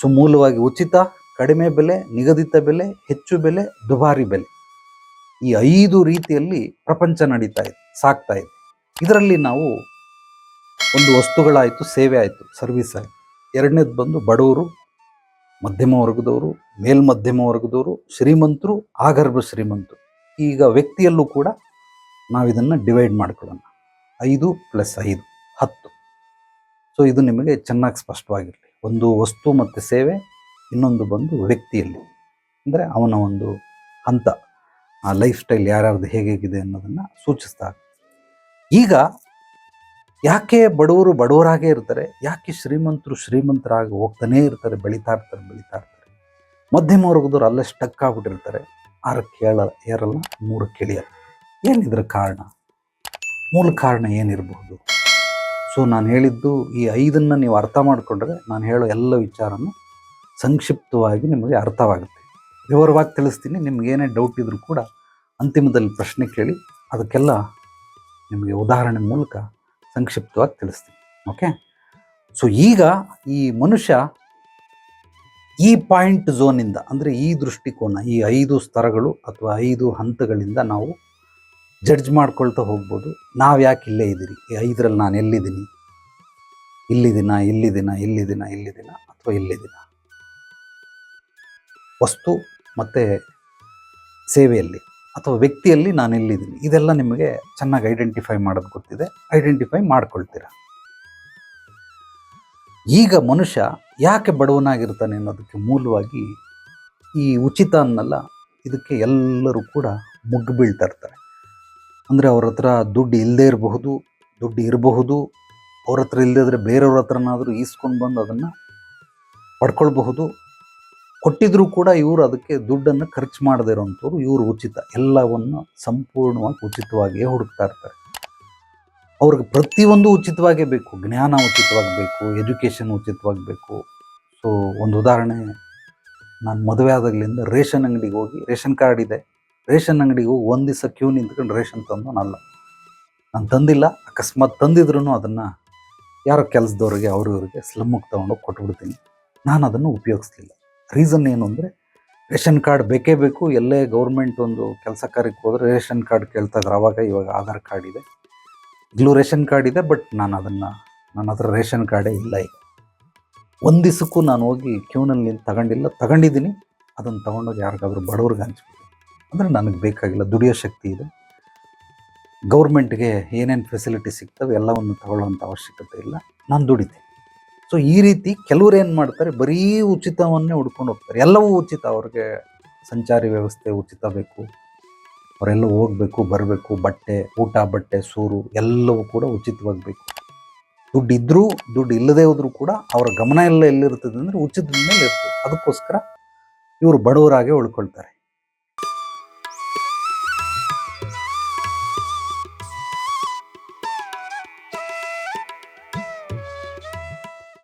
So ಮೂಲವಾಗಿ ಉಚಿತ, ಕಡಿಮೆ ಬೆಲೆ, ನಿಗದಿತ ಬೆಲೆ, ಹೆಚ್ಚು ಬೆಲೆ, ದುಬಾರಿ ಬೆಲೆ. ಈ ಐದು ರೀತಿಯಲ್ಲಿ ಪ್ರಪಂಚ ನಡೀತಾ ಇದೆ, ಸಾಕ್ತಾ ಇದೆ. ಇದರಲ್ಲಿ ನಾವು ಒಂದು ವಸ್ತುಗಳಾಯಿತು, ಸೇವೆ ಆಯಿತು, ಸರ್ವಿಸ್ ಆಯಿತು. ಎರಡನೇದು ಬಂದು ಬಡವರು ಮಧ್ಯಮ ವರ್ಗದವರು ಮೇಲ್ಮಧ್ಯಮ ವರ್ಗದವರು ಶ್ರೀಮಂತರು, ಆಗರ್ಭ ಶ್ರೀಮಂತರು. ಈಗ ವ್ಯಕ್ತಿಯಲ್ಲೂ ಕೂಡ ನಾವು ಇದನ್ನು ಡಿವೈಡ್ ಮಾಡ್ಕೊಳ್ಳೋಣ. ಐದು ಪ್ಲಸ್ ಐದು, ಹತ್ತು. ಸೊ, ಇದು ನಿಮಗೆ ಚೆನ್ನಾಗಿ ಸ್ಪಷ್ಟವಾಗಿರಲಿ. ಒಂದು ವಸ್ತು ಮತ್ತು ಸೇವೆ ಇನ್ನೊಂದು ಬಂದು ವ್ಯಕ್ತಿಯಲ್ಲಿ. ಅಂದರೆ ಅವನ ಒಂದು ಹಂತ, ಆ ಲೈಫ್ ಸ್ಟೈಲ್ ಯಾರ್ಯಾರ್ದು ಹೇಗಿದೆ ಅನ್ನೋದನ್ನು ಸೂಚಿಸ್ತಾ ಈಗ ಯಾಕೆ ಬಡವರು ಬಡವರಾಗೇ ಇರ್ತಾರೆ, ಯಾಕೆ ಶ್ರೀಮಂತರು ಶ್ರೀಮಂತರಾಗಿ ಹೋಗ್ತಾನೇ ಇರ್ತಾರೆ, ಬೆಳೀತಾ ಇರ್ತಾರೆ ಬೆಳೀತಾ ಇರ್ತಾರೆ? ಮಧ್ಯಮ ವರ್ಗದವ್ರು ಅಲ್ಲೇ ಸ್ಟಕ್ ಆಗ್ಬಿಟ್ಟಿರ್ತಾರೆ. ಆರಕ್ಕೆ ಕೇಳ ಏರಲ್ಲ ಮೂರು ಇಳಿಯಲ್ಲ ಏನಿದ್ರ ಕಾರಣ? ಮೂಲ ಕಾರಣ ಏನಿರಬಹುದು? ಸೊ ನಾನು ಹೇಳಿದ್ದು ಈ ಐದನ್ನು ನೀವು ಅರ್ಥ ಮಾಡಿಕೊಂಡ್ರೆ ನಾನು ಹೇಳೋ ಎಲ್ಲ ವಿಚಾರನೂ ಸಂಕ್ಷಿಪ್ತವಾಗಿ ನಿಮಗೆ ಅರ್ಥವಾಗುತ್ತೆ. ವಿವರವಾಗಿ ತಿಳಿಸ್ತೀನಿ, ನಿಮ್ಗೆ ಏನೇ ಡೌಟ್ ಇದ್ರೂ ಕೂಡ ಅಂತಿಮದಲ್ಲಿ ಪ್ರಶ್ನೆ ಕೇಳಿ ಅದಕ್ಕೆಲ್ಲ ನಿಮಗೆ ಉದಾಹರಣೆ ಮೂಲಕ ಸಂಕ್ಷಿಪ್ತವಾಗಿ ತಿಳಿಸ್ತೀನಿ. ಓಕೆ ಸೊ ಈಗ ಈ ಮನುಷ್ಯ ಈ ಪಾಯಿಂಟ್ ಝೋನಿಂದ ಅಂದರೆ ಈ ದೃಷ್ಟಿಕೋನ, ಈ ಐದು ಸ್ತರಗಳು ಅಥವಾ ಐದು ಹಂತಗಳಿಂದ ನಾವು ಜಡ್ಜ್ ಮಾಡ್ಕೊಳ್ತಾ ಹೋಗ್ಬೋದು. ನಾವು ಯಾಕೆ ಇಲ್ಲೇ ಇದ್ದೀರಿ? ಐದರಲ್ಲಿ ನಾನು ಎಲ್ಲಿದ್ದೀನಿ? ಇಲ್ಲಿದ್ದೀನ ಇಲ್ಲಿದ್ದೀನ ಇಲ್ಲಿದ್ದೀನ ಇಲ್ಲಿದ್ದೀನ ಅಥವಾ ಇಲ್ಲಿದ್ದೀನ? ವಸ್ತು ಮತ್ತು ಸೇವೆಯಲ್ಲಿ ಅಥವಾ ವ್ಯಕ್ತಿಯಲ್ಲಿ ನಾನು ಎಲ್ಲಿದ್ದೀನಿ? ಇದೆಲ್ಲ ನಿಮಗೆ ಚೆನ್ನಾಗಿ ಐಡೆಂಟಿಫೈ ಮಾಡೋದು ಗೊತ್ತಿದೆ. ಐಡೆಂಟಿಫೈ ಮಾಡ್ಕೊಳ್ತೀರ? ಈಗ ಮನುಷ್ಯ ಯಾಕೆ ಬಡವನಾಗಿರ್ತಾನೆ ಅನ್ನೋದಕ್ಕೆ ಮೂಲವಾಗಿ ಈ ಉಚಿತ ಅನ್ನಲ್ಲ, ಇದಕ್ಕೆ ಎಲ್ಲರೂ ಕೂಡ ಮುಗ್ಗು ಬೀಳ್ತಾ ಇರ್ತಾರೆ. ಅಂದರೆ ಅವ್ರ ಹತ್ರ ದುಡ್ಡು ಇಲ್ಲದೇ ಇರಬಹುದು, ದುಡ್ಡು ಇರಬಹುದು, ಅವ್ರ ಹತ್ರ ಇಲ್ಲದಿದ್ರೆ ಬೇರೆಯವ್ರ ಹತ್ರನಾದರೂ ಈಸ್ಕೊಂಡು ಬಂದು ಅದನ್ನು ಪಡ್ಕೊಳ್ಬಹುದು. ಕೊಟ್ಟಿದ್ರೂ ಕೂಡ ಇವರು ಅದಕ್ಕೆ ದುಡ್ಡನ್ನು ಖರ್ಚು ಮಾಡದೇ ಇರೋವಂಥವ್ರು ಇವರು ಉಚಿತ. ಎಲ್ಲವನ್ನು ಸಂಪೂರ್ಣವಾಗಿ ಉಚಿತವಾಗಿಯೇ ಹುಡುಕ್ತಾ ಇರ್ತಾರೆ. ಅವ್ರಿಗೆ ಪ್ರತಿಯೊಂದು ಉಚಿತವಾಗೇ ಬೇಕು. ಜ್ಞಾನ ಉಚಿತವಾಗಿ ಬೇಕು ಎಜುಕೇಷನ್ ಉಚಿತವಾಗಿ ಬೇಕು ಸೊ, ಒಂದು ಉದಾಹರಣೆ, ನಾನು ಮದುವೆ ಆದಾಗಲಿಂದ ರೇಷನ್ ಅಂಗಡಿಗೆ ಹೋಗಿ ರೇಷನ್ ಕಾರ್ಡ್ ಇದೆ. ರೇಷನ್ ಅಂಗಡಿಗೆ ಹೋಗಿ ಒಂದು ದಿವಸ ಕ್ಯೂ ನಿಂತ್ಕೊಂಡು ರೇಷನ್ ತಂದು ನಲ್ಲ ನಾನು ತಂದಿಲ್ಲ. ಅಕಸ್ಮಾತ್ ತಂದಿದ್ರು ಅದನ್ನು ಯಾರೋ ಕೆಲಸದವ್ರಿಗೆ, ಅವ್ರ ಇವ್ರಿಗೆ ಸ್ಲಮ್ಮಿಗೆ ತೊಗೊಂಡೋಗಿ ಕೊಟ್ಬಿಡ್ತೀನಿ. ನಾನು ಅದನ್ನು ಉಪಯೋಗಿಸ್ಲಿಲ್ಲ. ರೀಸನ್ ಏನು ಅಂದರೆ, ರೇಷನ್ ಕಾರ್ಡ್ ಬೇಕೇ ಬೇಕು. ಎಲ್ಲೇ ಗೌರ್ಮೆಂಟ್ ಒಂದು ಕೆಲಸ ಕಾರ್ಯಕ್ಕೆ ಹೋದರೆ ರೇಷನ್ ಕಾರ್ಡ್ ಕೇಳ್ತಾ ಇದ್ರೆ. ಆವಾಗ ಇವಾಗ ಆಧಾರ್ ಕಾರ್ಡ್ ಇದೆ. ಈಗಲೂ ರೇಷನ್ ಕಾರ್ಡ್ ಇದೆ ಬಟ್ ನಾನು ಅದನ್ನು ನನ್ನ ಹತ್ರ ರೇಷನ್ ಕಾರ್ಡೇ ಇಲ್ಲ ಈಗ. ಒಂದು ದಿವಸಕ್ಕೂ ನಾನು ಹೋಗಿ ಕ್ಯೂನಲ್ಲಿ ತಗೊಂಡಿಲ್ಲ. ತಗೊಂಡಿದ್ದೀನಿ. ಅದನ್ನು ತೊಗೊಂಡೋಗಿ ಯಾರಿಗಾದ್ರೂ ಬಡವ್ರಿಗೆ ಹಂಚ್ಬಿಟ್ಟು ಅಂದರೆ ನನಗೆ ಬೇಕಾಗಿಲ್ಲ, ದುಡಿಯೋ ಶಕ್ತಿ ಇದೆ. ಗೌರ್ಮೆಂಟ್ಗೆ ಏನೇನು ಫೆಸಿಲಿಟಿ ಸಿಗ್ತವೆ ಎಲ್ಲವನ್ನು ತಗೊಳ್ಳೋವಂಥ ಅವಶ್ಯಕತೆ ಇಲ್ಲ. ನಾನು ದುಡಿತೀನಿ. ಸೊ ಈ ರೀತಿ ಕೆಲವರು ಏನು ಮಾಡ್ತಾರೆ, ಬರೀ ಉಚಿತವನ್ನೇ ಹುಡ್ಕೊಂಡು ಹೋಗ್ತಾರೆ. ಎಲ್ಲವೂ ಉಚಿತ, ಅವ್ರಿಗೆ ಸಂಚಾರಿ ವ್ಯವಸ್ಥೆ ಉಚಿತ ಬೇಕು. ಅವರೆಲ್ಲ ಹೋಗಬೇಕು, ಬರಬೇಕು, ಬಟ್ಟೆ, ಊಟ, ಬಟ್ಟೆ, ಸೂರು, ಎಲ್ಲವೂ ಕೂಡ ಉಚಿತವಾಗಿ ಬೇಕು. ದುಡ್ಡು ಇದ್ದರೂ ದುಡ್ಡು ಇಲ್ಲದೇ ಹೋದರೂ ಕೂಡ ಅವರ ಗಮನ ಎಲ್ಲ ಎಲ್ಲಿರ್ತದೆ ಅಂದರೆ ಉಚಿತದ ಮೇಲೆ ಇರ್ತದೆ. ಅದಕ್ಕೋಸ್ಕರ ಇವರು ಬಡವರಾಗೆ ಉಳ್ಕೊಳ್ತಾರೆ.